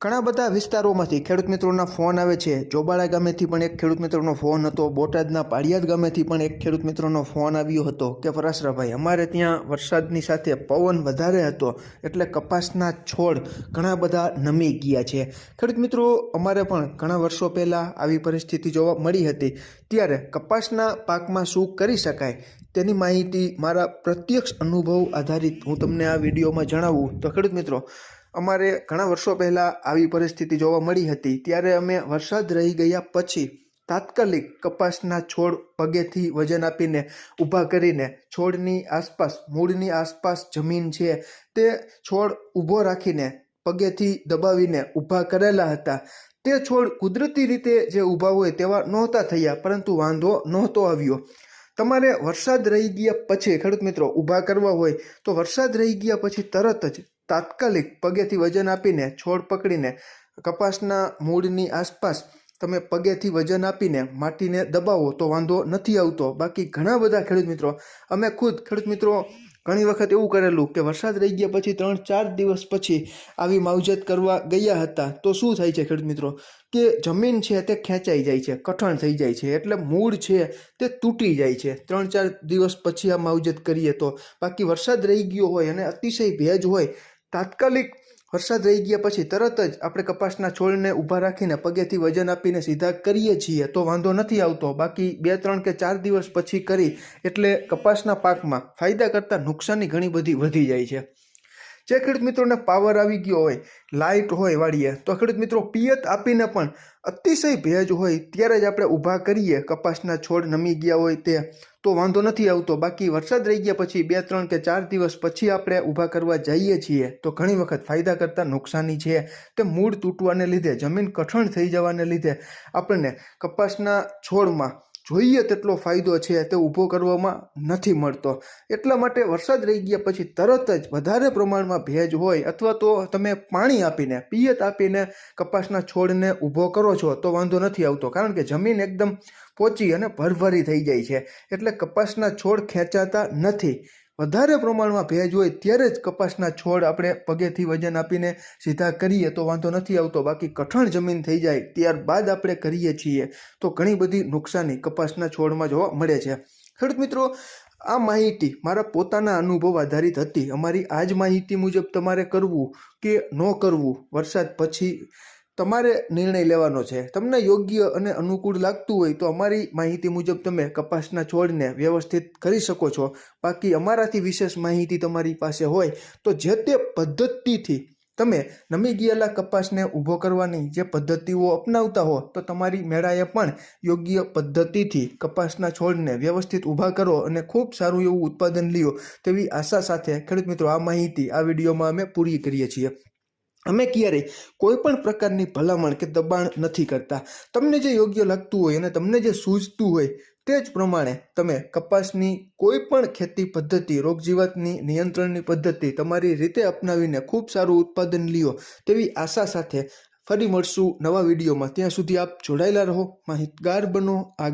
ઘણા બધા વિસ્તારોમાંથી ખેડૂત મિત્રોના ફોન આવે છે. ચોબાળા ગામેથી પણ એક ખેડૂત મિત્રોનો ફોન હતો. બોટાદના પાળિયાદ ગામેથી પણ એક ખેડૂત મિત્રોનો ફોન આવ્યો હતો કે પરાશરાભાઈ અમારે ત્યાં વરસાદની સાથે પવન વધારે હતો એટલે કપાસના છોડ ઘણા બધા નમી ગયા છે. ખેડૂત મિત્રો, અમારે પણ ઘણા વર્ષો પહેલાં આવી પરિસ્થિતિ જોવા મળી હતી. ત્યારે કપાસના પાકમાં શું કરી શકાય તેની માહિતી મારા પ્રત્યક્ષ અનુભવ આધારિત હું તમને આ વિડીયોમાં જણાવું. તો ખેડૂત મિત્રો અમારે ઘણા વર્ષો પહેલાં આવી પરિસ્થિતિ જોવા મળી હતી. ત્યારે અમે વરસાદ રહી ગયા પછી તાત્કાલિક કપાસના છોડ પગેથી વજન આપીને ઊભા કરીને છોડની આસપાસ, મૂળની આસપાસ જમીન છે તે છોડ ઊભો રાખીને પગેથી દબાવીને ઊભા કરેલા હતા. તે છોડ કુદરતી રીતે જે ઊભા હોય તેવા નહોતા થયા, પરંતુ વાંધો નહોતો આવ્યો. તમારે વરસાદ રહી ગયા પછી, ખેડૂત મિત્રો, ઊભા કરવા હોય તો વરસાદ રહી ગયા પછી તરત જ તાત્કાલિક પગેથી વજન આપીને છોડ પકડીને કપાસના મૂળની આસપાસ તમે પગેથી વજન આપીને માટીને દબાવો તો વાંધો નથી આવતો. બાકી ઘણા બધા ખેડૂત મિત્રો, અમે ખુદ ખેડૂત મિત્રો ઘણી વખત એવું કરેલું કે વરસાદ રહી ગયા પછી ત્રણ, ચાર દિવસ પછી આવી માવજત કરવા ગયા હતા. તો શું થાય છે ખેડૂત મિત્રો? કે જમીન છે તે ખેંચાઈ જાય છે, કઠણ થઈ જાય છે, એટલે મૂળ છે તે તૂટી જાય છે. ત્રણ, ચાર દિવસ પછી આ માવજત કરીએ તો. બાકી વરસાદ રહી ગયો હોય અને અતિશય ભેજ હોય તાત્કાલિક વરસાદ રહી ગયા પછી તરત જ આપણે કપાસના છોડને ઊભા રાખીને પગેથી વજન આપીને સીધા કરીએ છીએ. તો વાંધો નથી આવતો. બાકી બે, ત્રણ કે ચાર દિવસ પછી કરી એટલે કપાસના પાકમાં ફાયદા કરતાં નુકસાની ઘણી બધી વધી જાય છે. જે ખેડૂત મિત્રોને પાવર આવી ગયો હોય લાઇટ હોય વાળીએ, તો ખેડૂત મિત્રો પિયત આપીને પણ અતિશય ભેજ હોય ત્યારે જ આપણે ઊભા કરીએ, કપાસના છોડ નમી ગયા હોય તે, તો વાંધો નથી આવતો. બાકી વરસાદ રહી ગયા પછી બે, ત્રણ કે ચાર દિવસ પછી આપણે ઊભા કરવા જઈએ છીએ, તો ઘણી વખત ફાયદા કરતાં નુકસાની છે. તે મૂળ તૂટવાને લીધે, જમીન કઠણ થઈ જવાને લીધે આપણને કપાસના છોડમાં જોઈએ તેટલો ફાયદો છે તે ઊભો કરવામાં નથી મળતો. એટલા માટે વરસાદ રહી ગયા પછી તરત જ વધારે પ્રમાણમાં ભેજ હોય અથવા તો તમે પાણી આપીને, પિયત આપીને કપાસના છોડને ઊભો કરો છો તો વાંધો નથી આવતો. કારણ કે જમીન એકદમ પોચી અને ભરભરી થઈ જાય છે. એટલે કપાસના છોડ ખેંચાતા નથી. વધારે પ્રમાણમાં ભેજ હોય ત્યારે જ કપાસના છોડ આપણે પગેથી વજન આપીને સીધા કરીએ તો વાંધો નથી આવતો. બાકી કઠણ જમીન થઈ જાય ત્યારબાદ આપણે કરીએ છીએ તો ઘણી બધી નુકસાની કપાસના છોડમાં જોવા મળે છે. ખેડૂત મિત્રો, આ માહિતી મારા પોતાના અનુભવ આધારિત હતી. અમારી આ જ માહિતી મુજબ તમારે કરવું કે ન કરવું? વરસાદ પછી તમારે નિર્ણય લેવાનો છે. તમને યોગ્ય અને અનુકૂળ લાગતું હોય તો અમારી માહિતી મુજબ તમે કપાસના છોડને વ્યવસ્થિત કરી શકો છો. બાકી અમારાથી વિશેષ માહિતી તમારી પાસે હોય તો જે તે પદ્ધતિથી તમે નમી ગયેલા કપાસને ઊભો કરવાની જે પદ્ધતિઓ અપનાવતા હો તો તમારી મેળાએ પણ યોગ્ય પદ્ધતિથી કપાસના છોડને વ્યવસ્થિત ઊભા કરો અને ખૂબ સારું એવું ઉત્પાદન લ્યો તેવી આશા સાથે ખેડૂત મિત્રો, આ માહિતી આ વિડીયોમાં અમે પૂરી કરીએ છીએ. અમે ક્યારેય કોઈ પણ પ્રકારની ભલામણ કે દબાણ નથી કરતા. તમને જે યોગ્ય લાગતું હોય અને તમને જે સૂઝતું હોય તે જ પ્રમાણે તમે કપાસની કોઈ પણ ખેતી પદ્ધતિ રોગજીવાતની નિયંત્રણની પદ્ધતિ તમારી રીતે અપનાવીને ખૂબ સારું ઉત્પાદન લ્યો તેવી આશા સાથે ફરી મળશું નવા વિડીયોમાં. ત્યાં સુધી આપ જોડાયેલા રહો. માહિતગાર બનો. આગળ